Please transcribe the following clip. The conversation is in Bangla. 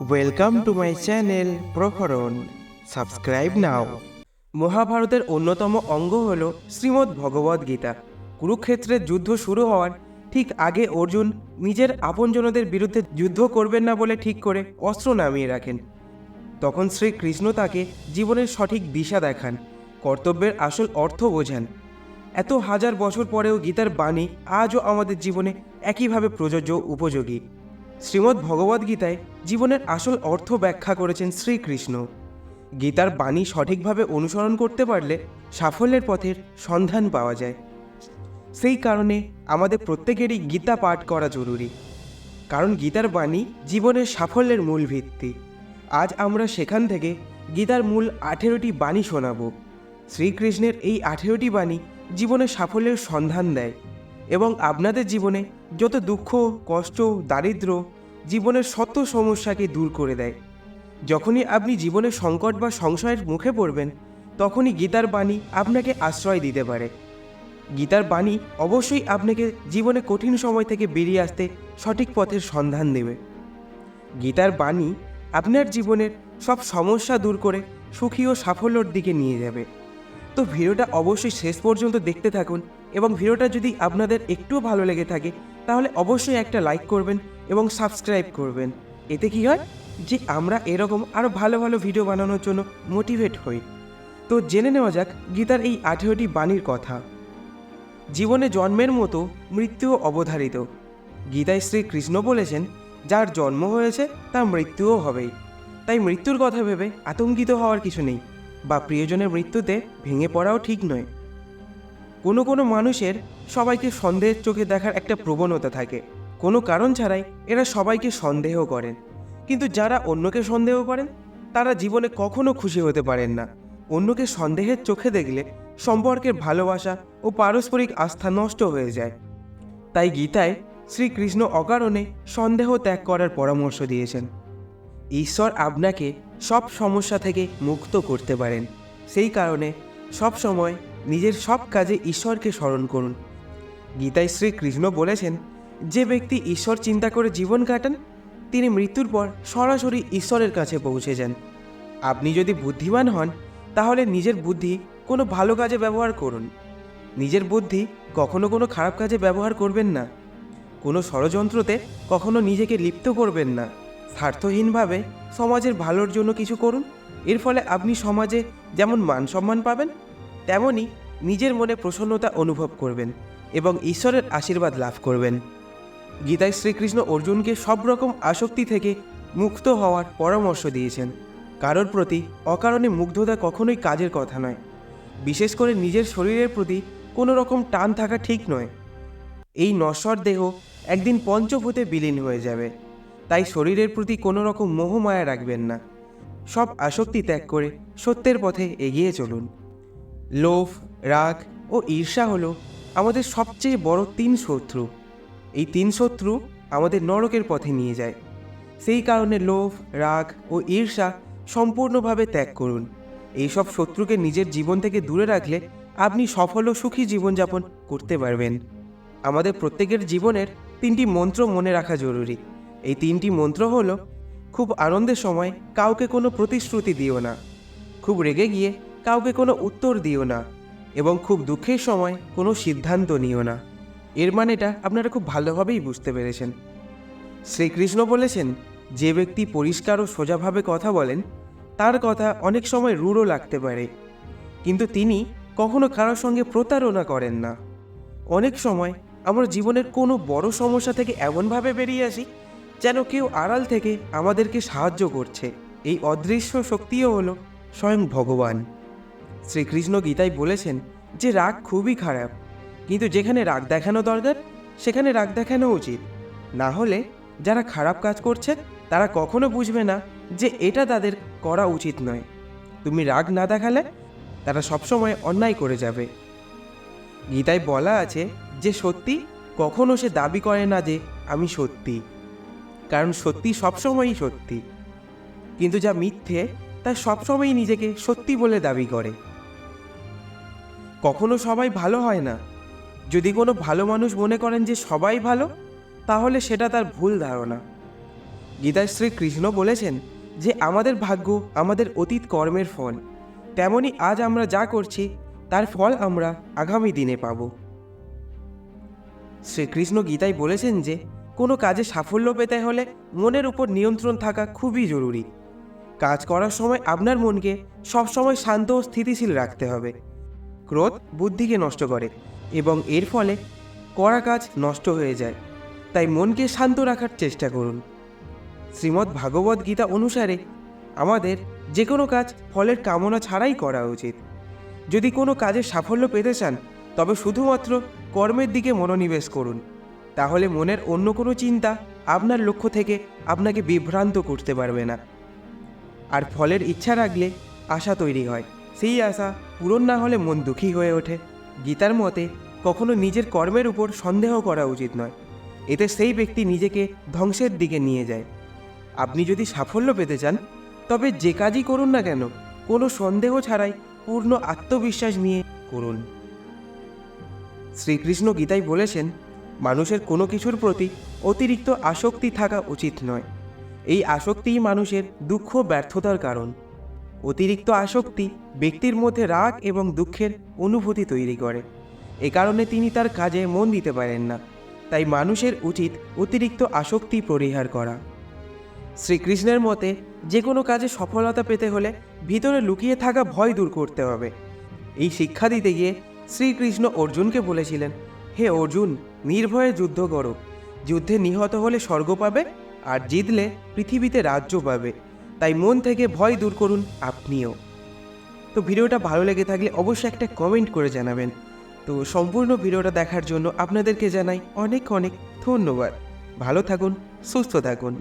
Welcome to my channel Praharan subscribe now মহাভারতের অন্যতম অঙ্গ হল শ্রীমদ্ ভগবদ গীতা। কুরুক্ষেত্রের যুদ্ধ শুরু হওয়ার ঠিক আগে অর্জুন নিজের আপনজনদের বিরুদ্ধে যুদ্ধ করবেন না বলে ঠিক করে অস্ত্র নামিয়ে রাখেন। তখন শ্রীকৃষ্ণ তাকে জীবনের সঠিক দিশা দেখান, কর্তব্যের আসল অর্থ বোঝান। এত হাজার বছর পরেও গীতার বাণী আজও আমাদের জীবনে একইভাবে প্রযোজ্য উপযোগী। শ্রীমদ্ ভগবদ্গীতায় জীবনের আসল অর্থ ব্যাখ্যা করেছেন শ্রীকৃষ্ণ। গীতার বাণী সঠিকভাবে অনুসরণ করতে পারলে সাফল্যের পথের সন্ধান পাওয়া যায়। সেই কারণে আমাদের প্রত্যেকেরই গীতা পাঠ করা জরুরি। কারণ গীতার বাণী জীবনের সাফল্যের মূল ভিত্তি। আজ আমরা সেখান থেকে গীতার মূল আঠেরোটি বাণী শোনাব। শ্রীকৃষ্ণের এই আঠেরোটি বাণী জীবনে সাফল্যের সন্ধান দেয়। এবং আপনাদের জীবনে যত দুঃখ, কষ্ট, দারিদ্র জীবনের শত সমস্যাকে দূর করে দেয়। যখনই আপনি জীবনের সংকট বা সংশয়ের মুখে পড়বেন, তখনই গীতার বাণী আপনাকে আশ্রয় দিতে পারে। গীতার বাণী অবশ্যই আপনাকে জীবনে কঠিন সময় থেকে বেরিয়ে আসতে সঠিক পথের সন্ধান দেবে। গীতার বাণী আপনার জীবনের সব সমস্যা দূর করে সুখী ও সাফল্যর দিকে নিয়ে যাবে। তো ভিডিওটা অবশ্যই শেষ পর্যন্ত দেখতে থাকুন। এবং ভিডিওটা যদি আপনাদের একটুও ভালো লেগে থাকে, তাহলে অবশ্যই একটা লাইক করবেন এবং সাবস্ক্রাইব করবেন। এতে কি হয় যে আমরা এরকম আরও ভালো ভালো ভিডিও বানানোর জন্য মোটিভেট হই। তো জেনে নেওয়া যাক গীতার এই আঠেরোটি বাণীর কথা। জীবনে জন্মের মতো মৃত্যুও অবধারিত। গীতায় শ্রীকৃষ্ণ বলেছেন, যার জন্ম হয়েছে, তার মৃত্যুও হবেই। তাই মৃত্যুর কথা ভেবে আতঙ্কিত হওয়ার কিছু নেই। বা প্রিয়জনের মৃত্যুতে ভেঙে পড়াও ঠিক নয়। কোনো কোনো মানুষের সবাইকে সন্দেহের চোখে দেখার একটা প্রবণতা থাকে। কোনো কারণ ছাড়াই এরা সবাইকে সন্দেহ করেন। কিন্তু যারা অন্যকে সন্দেহ করেন, তারা জীবনে কখনো খুশি হতে পারেন না। অন্যকে সন্দেহের চোখে দেখলে সম্পর্কের ভালোবাসা ও পারস্পরিক আস্থা নষ্ট হয়ে যায়। তাই গীতায় শ্রীকৃষ্ণ অকারণে সন্দেহ ত্যাগ করার পরামর্শ দিয়েছেন। ঈশ্বর আপনাকে সব সমস্যা থেকে মুক্ত করতে পারেন। সেই কারণে সব সময় নিজের সব কাজে ঈশ্বরকে স্মরণ করুন। গীতায় শ্রীকৃষ্ণ বলেছেন, যে ব্যক্তি ঈশ্বর চিন্তা করে জীবন কাটান, তিনি মৃত্যুর পর সরাসরি ঈশ্বরের কাছে পৌঁছে যান। আপনি যদি বুদ্ধিমান হন, তাহলে নিজের বুদ্ধি কোনো ভালো কাজে ব্যবহার করুন। নিজের বুদ্ধি কখনো কোনো খারাপ কাজে ব্যবহার করবেন না। কোনো ষড়যন্ত্রতে কখনো নিজেকে লিপ্ত করবেন না। স্বার্থহীনভাবে সমাজের ভালোর জন্য কিছু করুন। এর ফলে আপনি সমাজে যেমন মান সম্মান পাবেন তেমনই নিজের মনে প্রসন্নতা অনুভব করবেন এবং ঈশ্বরের আশীর্বাদ লাভ করবেন। গীতায় শ্রীকৃষ্ণ অর্জুনকে সব রকম আসক্তি থেকে মুক্ত হওয়ার পরামর্শ দিয়েছেন। কারোর প্রতি অকারণে মুগ্ধতা কখনোই কাজের কথা নয়। বিশেষ করে নিজের শরীরের প্রতি কোনো রকম টান থাকা ঠিক নয়। এই নশ্বর দেহ একদিন পঞ্চভূতে বিলীন হয়ে যাবে। তাই শরীরের প্রতি কোনো রকম মোহমায়া রাখবেন না। সব আসক্তি ত্যাগ করে সত্যের পথে এগিয়ে চলুন। লোভ, রাগ ও ঈর্ষা হলো আমাদের সবচেয়ে বড় তিন শত্রু। এই তিন শত্রু আমাদের নরকের পথে নিয়ে যায়। সেই কারণে লোভ, রাগ ও ঈর্ষা সম্পূর্ণভাবে ত্যাগ করুন। এইসব শত্রুকে নিজের জীবন থেকে দূরে রাখলে আপনি সফল ও সুখী জীবনযাপন করতে পারবেন। আমাদের প্রত্যেকের জীবনের তিনটি মন্ত্র মনে রাখা জরুরি। এই তিনটি মন্ত্র হলো, খুব আনন্দের সময় কাউকে কোনো প্রতিশ্রুতি দিও না। খুব রেগে গিয়ে কাউকে কোনো উত্তর দিও না এবং খুব দুঃখের সময় কোনো সিদ্ধান্ত নিও না। এর মানেটা আপনারা খুব ভালোভাবেই বুঝতে পেরেছেন। শ্রীকৃষ্ণ বলেছেন, যে ব্যক্তি পরিষ্কার ও সোজাভাবে কথা বলেন, তার কথা অনেক সময় রূঢ় লাগতে পারে। কিন্তু তিনি কখনো কারোর সঙ্গে প্রতারণা করেন না। অনেক সময় আমরা জীবনের কোনো বড় সমস্যা থেকে এমনভাবে বেরিয়ে আসি, যেন কেউ আড়াল থেকে আমাদেরকে সাহায্য করছে। এই অদৃশ্য শক্তিও হলো স্বয়ং ভগবান। শ্রীকৃষ্ণ গীতায় বলেছেন যে রাগ খুবই খারাপ, কিন্তু যেখানে রাগ দেখানো দরকার, সেখানে রাগ দেখানো উচিত। না হলে যারা খারাপ কাজ করছে, তারা কখনো বুঝবে না যে এটা তাদের করা উচিত নয়। তুমি রাগ না দেখালে, তারা সবসময় অন্যায় করে যাবে। গীতায় বলা আছে যে সত্যি কখনো সে দাবি করে না যে আমি সত্যি, কারণ সত্যি সবসময়ই সত্যি। কিন্তু যা মিথ্যে, তা সবসময়ই নিজেকে সত্যি বলে দাবি করে। কখনো সবাই ভালো হয় না। যদি কোনো ভালো মানুষ মনে করেন যে সবাই ভালো, তাহলে সেটা তার ভুল ধারণা। গীতায় শ্রীকৃষ্ণ বলেছেন যে, আমাদের ভাগ্য আমাদের অতীত কর্মের ফল। তেমনি আজ আমরা যা করছি, তার ফল আমরা আগামী দিনে পাব। শ্রীকৃষ্ণ গীতায় বলেছেন যে, কোনো কাজে সাফল্য পেতে হলে মনের উপর নিয়ন্ত্রণ থাকা খুবই জরুরি। কাজ করার সময় আপনার মনকে সবসময় শান্ত ও স্থিতিশীল রাখতে হবে। ক্রোধ বুদ্ধিকে নষ্ট করে এবং এর ফলে করা কাজ নষ্ট হয়ে যায়। তাই মনকে শান্ত রাখার চেষ্টা করুন। শ্রীমদ্ ভাগবত গীতা অনুসারে আমাদের যে কোনো কাজ ফলের কামনা ছাড়াই করা উচিত। যদি কোনো কাজে সাফল্য পেতে চান, তবে শুধুমাত্র কর্মের দিকে মনোনিবেশ করুন। তাহলে মনের অন্য কোনো চিন্তা আপনার লক্ষ্য থেকে আপনাকে বিভ্রান্ত করতে পারবে না। আর ফলের ইচ্ছা রাখলে আশা তৈরি হয়। সেই আশা পূরণ না হলে মন দুঃখী হয়ে ওঠে। গীতার মতে, কখনো নিজের কর্মের উপর সন্দেহ করা উচিত নয়। এতে সেই ব্যক্তি নিজেকে ধ্বংসের দিকে নিয়ে যায়। আপনি যদি সাফল্য পেতে চান, তবে যে কাজই করুন না কেন, কোনো সন্দেহ ছাড়াই পূর্ণ আত্মবিশ্বাস নিয়ে করুন। শ্রীকৃষ্ণ গীতায় বলেছেন, মানুষের কোনো কিছুর প্রতি অতিরিক্ত আসক্তি থাকা উচিত নয়। এই আসক্তিই মানুষের দুঃখ ব্যর্থতার কারণ। অতিরিক্ত আসক্তি ব্যক্তির মধ্যে রাগ এবং দুঃখের অনুভূতি তৈরি করে। এ কারণে তিনি তার কাজে মন দিতে পারেন না। তাই মানুষের উচিত অতিরিক্ত আসক্তি পরিহার করা। শ্রীকৃষ্ণের মতে যে কোনো কাজে সফলতা পেতে হলে ভিতরে লুকিয়ে থাকা ভয় দূর করতে হবে। এই শিক্ষা দিতে গিয়ে শ্রীকৃষ্ণ অর্জুনকে বলেছিলেন, হে অর্জুন, নির্ভয়ে যুদ্ধ করো। যুদ্ধে নিহত হলে স্বর্গ পাবে আর জিতলে পৃথিবীতে রাজ্য পাবে। তাই মন থেকে ভয় দূর করুন আপনিও। তো ভিডিওটা ভালো লেগে থাকলে অবশ্যই একটা কমেন্ট করে জানাবেন। তো সম্পূর্ণ ভিডিওটা দেখার জন্য আপনাদেরকে জানাই অনেক অনেক ধন্যবাদ। ভালো থাকুন, সুস্থ থাকুন।